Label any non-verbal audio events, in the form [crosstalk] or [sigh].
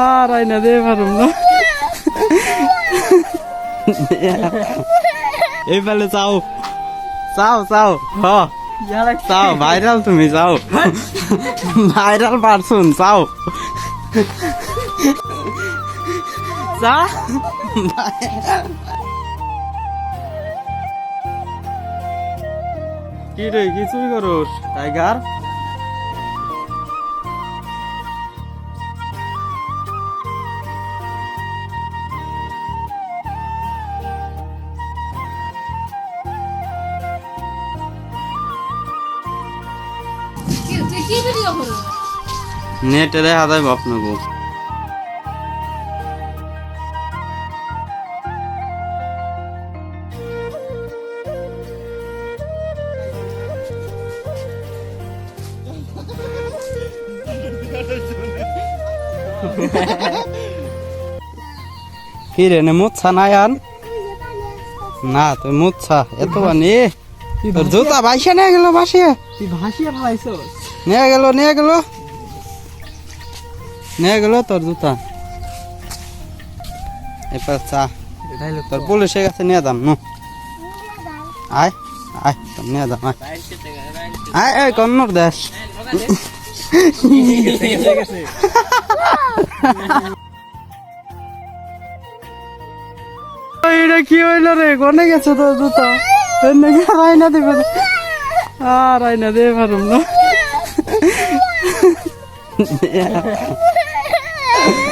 আর আইনা দে পারুম না এই ফেলে চাও চাও চাও হ চাও ভাইরাল তুমি চাও ভাইরাল পারছুন চাও চা কি রে কিছুই করস? টাইগার নেটে দেখা যায় আপনাকে। [laughs] কি রে নে মুচ্ছা নাই আন না তুই মুচ্ছা এত বানি। তোর জুতা বাইসে নিয়ে গেল বাসিয়ে তুই ভাসিয়ে ফেলাইছো নিয়ে গেল নিয়ে গেল। নিয়ে গেল তোর জুতা। এবার চা। তোর পুলিশের কাছে নিয়ে দাম নু। আয় আয় তোর নিয়ে দাম আয়। আয় আয় কন্নর দেশ। এটা কি হইল রে? কোনে গেছে তোর জুতা? আয়না দিবে আর আয়না দিয়ে পারুম না। [laughs] yeah. [laughs]